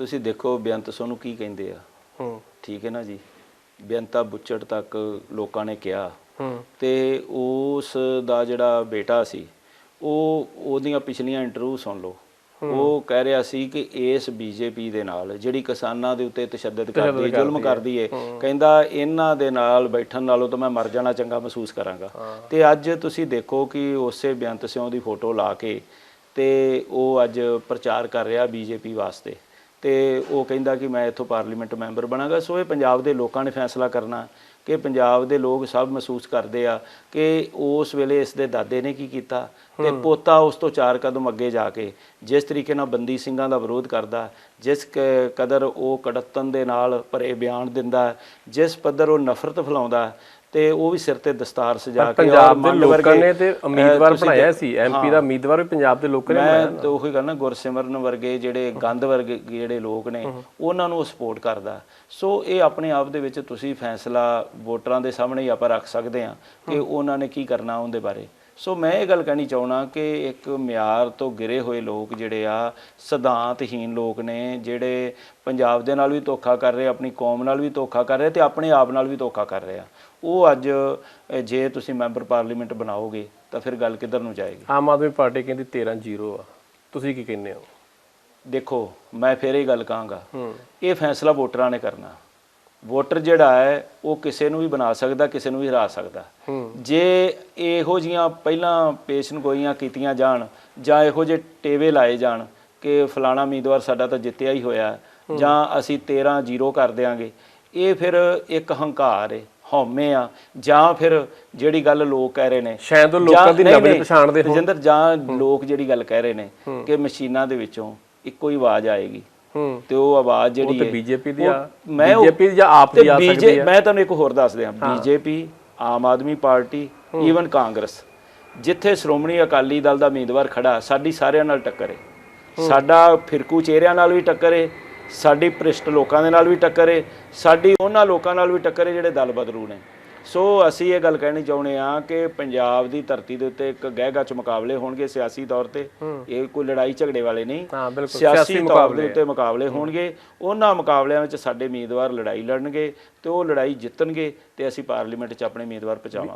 ਤੁਸੀਂ ਦੇਖੋ ਬੇਅੰਤ ਸੋਨੂੰ ਕੀ ਕਹਿੰਦੇ ਆ। ਹੂੰ। ਠੀਕ ਹੈ ਨਾ ਜੀ? ਬੇਅੰਤਾ ਬੁੱਚੜ ਤੱਕ ਲੋਕਾਂ ਨੇ ਕਿਹਾ। ਹੂੰ। ਤੇ ਉਸ ਦਾ ਜਿਹੜਾ ਬੇਟਾ ਸੀ ਉਹ ਉਹਦੀਆਂ ਪਿਛਲੀਆਂ ਇੰਟਰਵਿਊ ਸੁਣ ਲਓ। ਉਹ ਕਹਿ ਰਿਹਾ ਸੀ ਕਿ ਇਸ ਬੀਜੇਪੀ ਦੇ ਨਾਲ ਜਿਹੜੀ ਕਿਸਾਨਾਂ ਦੇ ਉੱਤੇ ਤਸ਼ੱਦਦ ਕਰਦੀ ਹੈ ਜ਼ੁਲਮ ਕਰਦੀ ਹੈ। ਕਹਿੰਦਾ ਇਹਨਾਂ ਦੇ ਨਾਲ ਬੈਠਣ ਨਾਲੋਂ ਤਾਂ ਮੈਂ ਮਰ ਜਾਣਾ ਚੰਗਾ ਮਹਿਸੂਸ ਕਰਾਂਗਾ। ਤੇ ਅੱਜ ਤੁਸੀਂ ਦੇਖੋ ਕਿ ਉਸੇ ਬੇਅੰਤ ਸਿੰਘ ਦੀ ਫੋਟੋ ਲਾ ਕੇ ਤੇ ਉਹ ਅੱਜ ਪ੍ਰਚਾਰ ਕਰ ਰਿਹਾ ਬੀਜੇਪੀ ਵਾਸਤੇ। ਤੇ ਉਹ ਕਹਿੰਦਾ ਕਿ ਮੈਂ ਇੱਥੋਂ ਪਾਰਲੀਮੈਂਟ ਮੈਂਬਰ ਬਣਾਂਗਾ। ਸੋ ਇਹ ਪੰਜਾਬ ਦੇ ਲੋਕਾਂ ਨੇ ਫੈਸਲਾ ਕਰਨਾ ਕਿ ਪੰਜਾਬ ਦੇ ਲੋਕ ਸਭ ਮਹਿਸੂਸ ਕਰਦੇ ਆ ਕਿ ਉਸ ਵੇਲੇ ਇਸ ਦੇ ਦਾਦੇ ਨੇ ਕੀ ਕੀਤਾ ਤੇ ਪੋਤਾ ਉਸ ਤੋਂ ਚਾਰ ਕਦਮ ਅੱਗੇ ਜਾ ਕੇ ਜਿਸ ਤਰੀਕੇ ਨਾਲ ਬੰਦੀ ਸਿੰਘਾਂ ਦਾ ਵਿਰੋਧ ਕਰਦਾ ਜਿਸ ਕਦਰ ਉਹ ਕੜਤਨ ਦੇ ਨਾਲ ਭਰੇ ਬਿਆਨ ਦਿੰਦਾ ਜਿਸ ਪੱਧਰ ਉਹ ਨਫ਼ਰਤ ਫੈਲਾਉਂਦਾ ਤੇ ਉਹ ਵੀ ਸਿਰ ਤੇ ਦਸਤਾਰ ਸਜਾ ਕੇ ਪੰਜਾਬ ਦੇ ਲੋਕਾਂ ਨੇ ਤੇ ਉਮੀਦਵਾਰ ਬਣਾਇਆ ਸੀ ਐਮਪੀ ਦਾ ਉਮੀਦਵਾਰ ਵੀ ਪੰਜਾਬ ਦੇ ਲੋਕਾਂ ਨੇ ਮੈਂ ਤਾਂ ਉਹੀ ਗੱਲ ਨਾ ਗੁਰਸਿਮਰਨ ਵਰਗੇ ਜਿਹੜੇ ਗੰਧ ਵਰਗੇ ਜਿਹੜੇ ਲੋਕ ਨੇ ਉਹਨਾਂ ਨੂੰ ਸਪੋਰਟ ਕਰਦਾ। ਸੋ ਇਹ ਆਪਣੇ ਆਪ ਦੇ ਵਿੱਚ ਤੁਸੀਂ ਫੈਸਲਾ ਵੋਟਰਾਂ ਦੇ ਸਾਹਮਣੇ ਹੀ ਆਪਾਂ ਰੱਖ ਸਕਦੇ ਹਾਂ ਕਿ ਉਹਨਾਂ ਨੇ ਕੀ ਕਰਨਾ ਉਹਦੇ ਬਾਰੇ। ਸੋ ਮੈਂ ਇਹ ਗੱਲ ਕਹਿਣੀ ਚਾਹਣਾ ਕਿ ਇੱਕ ਮਿਆਰ ਤੋਂ ਗਿਰੇ ਹੋਏ ਲੋਕ ਜਿਹੜੇ ਆ ਸਿਧਾਂਤਹੀਨ ਲੋਕ ਨੇ ਜਿਹੜੇ ਪੰਜਾਬ ਦੇ ਨਾਲ ਵੀ ਧੋਖਾ ਕਰ ਰਹੇ ਆਪਣੀ ਕੌਮ ਨਾਲ ਵੀ ਧੋਖਾ ਕਰ ਰਹੇ ਤੇ ਆਪਣੇ ਆਪ ਨਾਲ ਵੀ ਧੋਖਾ ਕਰ ਰਹੇ ਆ। ਉਹ ਅੱਜ ਜੇ ਤੁਸੀਂ ਮੈਂਬਰ ਪਾਰਲੀਮੈਂਟ ਬਣਾਓਗੇ ਤਾਂ ਫਿਰ ਗੱਲ ਕਿੱਧਰ ਨੂੰ ਜਾਏਗੀ? ਆਮ ਆਦਮੀ ਪਾਰਟੀ ਕਹਿੰਦੀ 13 ਜ਼ੀਰੋ ਆ। ਤੁਸੀਂ ਕੀ ਕਹਿੰਦੇ ਹੋ? ਦੇਖੋ ਮੈਂ ਫੇਰ ਇਹ ਗੱਲ ਕਹਾਂਗਾ। ਇਹ ਫੈਸਲਾ ਵੋਟਰਾਂ ਨੇ ਕਰਨਾ। ਵੋਟਰ ਜਿਹੜਾ ਹੈ ਉਹ ਕਿਸੇ ਨੂੰ ਵੀ ਬਣਾ ਸਕਦਾ ਕਿਸੇ ਨੂੰ ਵੀ ਹਰਾ ਸਕਦਾ। ਹੂੰ। ਜੇ ਇਹੋ ਜੀਆਂ ਪਹਿਲਾਂ ਪੇਸ਼ਨ ਗੋਈਆਂ ਕੀਤੀਆਂ ਜਾਣ ਜਾਂ ਇਹੋ ਜਿਹੇ ਟੇਵੇ ਲਾਏ ਜਾਣ ਕਿ ਫਲਾਣਾ ਉਮੀਦਵਾਰ ਸਾਡਾ ਤਾਂ ਜਿੱਤਿਆ ਹੀ ਹੋਇਆ ਜਾਂ ਅਸੀਂ 13 ਜ਼ੀਰੋ ਕਰ ਦਿਆਂਗੇ ਇਹ ਫਿਰ ਇੱਕ ਹੰਕਾਰ ਹੈ ਹਉਮੈ ਆ। ਜਾਂ ਫਿਰ ਜਿਹੜੀ ਗੱਲ ਲੋਕ ਕਹਿ ਰਹੇ ਨੇ। ਸ਼ਾਇਦ ਉਹ ਲੋਕਾਂ ਜਾਂ- ਦੀ ਨਬਜ਼ ਪਛਾਣਦੇ ਰਜਿੰਦਰ ਜਾਂ ਲੋਕ ਜਿਹੜੀ ਗੱਲ ਕਹਿ ਰਹੇ ਨੇ ਕਿ ਮਸ਼ੀਨਾਂ ਦੇ ਵਿੱਚੋਂ ਇੱਕੋ ਹੀ ਆਵਾਜ਼ ਆਏਗੀ। ਹੂੰ ਤੇ ਉਹ ਆਵਾਜ਼ ਜਿਹੜੀ ਤੇ ਹੈ ਬੀਜੇਪੀ ਦੀ ਉਹ- ਆ। ਮੈਂ ਉਹ- ਬੀਜੇਪੀ ਜਾਂ ਆਪ ਤੇ ਦੀ ਆ ਸਕਦੀ ਆ ਮੈਂ ਤੁਹਾਨੂੰ ਇੱਕ ਹੋਰ ਦੱਸ ਦਿਆਂ। BJP Aam Aadmi party even Congress. ਜਿੱਥੇ ਸ਼੍ਰੋਮਣੀ ਅਕਾਲੀ ਦਲ ਦਾ ਉਮੀਦਵਾਰ ਖੜਾ ਸਾਡੀ ਸਾਰਿਆਂ ਨਾਲ ਟੱਕਰ ਹੈ। ਸਾਡਾ ਫਿਰਕੂ ਚਿਹਰਿਆਂ ਨਾਲ ਵੀ ਟੱਕਰ ਹੈ ਸਾਡੀ ਭ੍ਰਿਸ਼ਟ ਲੋਕਾਂ ਦੇ ਨਾਲ ਵੀ ਟੱਕਰ ਹੈ ਸਾਡੀ ਉਹਨਾਂ ਲੋਕਾਂ ਨਾਲ ਵੀ ਟੱਕਰ ਹੈ ਜਿਹੜੇ ਦਲ ਬਦਲੂ ਨੇ। ਸੋ ਅਸੀਂ ਇਹ ਗੱਲ ਕਹਿਣੀ ਚਾਹੁੰਦੇ ਆ ਕਿ ਪੰਜਾਬ ਦੀ ਧਰਤੀ ਦੇ ਉੱਤੇ ਇੱਕ ਗਹਿ ਚ ਮੁਕਾਬਲੇ ਹੋਣਗੇ ਸਿਆਸੀ ਤੌਰ ਤੇ। ਇਹ ਕੋਈ ਲੜਾਈ ਝਗੜੇ ਵਾਲੇ ਨਹੀਂ। ਹਾਂ ਬਿਲਕੁਲ ਸਿਆਸੀ ਤੌਰ ਦੇ ਉੱਤੇ ਮੁਕਾਬਲੇ ਹੋਣਗੇ। ਉਹਨਾਂ ਮੁਕਾਬਲਿਆਂ ਵਿੱਚ ਸਾਡੇ ਉਮੀਦਵਾਰ ਲੜਾਈ ਲੜਨਗੇ ਤੇ ਉਹ ਲੜਾਈ ਜਿੱਤਣਗੇ ਤੇ ਅਸੀਂ ਪਾਰਲੀਮੈਂਟ 'ਚ ਆਪਣੇ ਉਮੀਦਵਾਰ ਪਹੁੰਚਾਵਾਂਗੇ।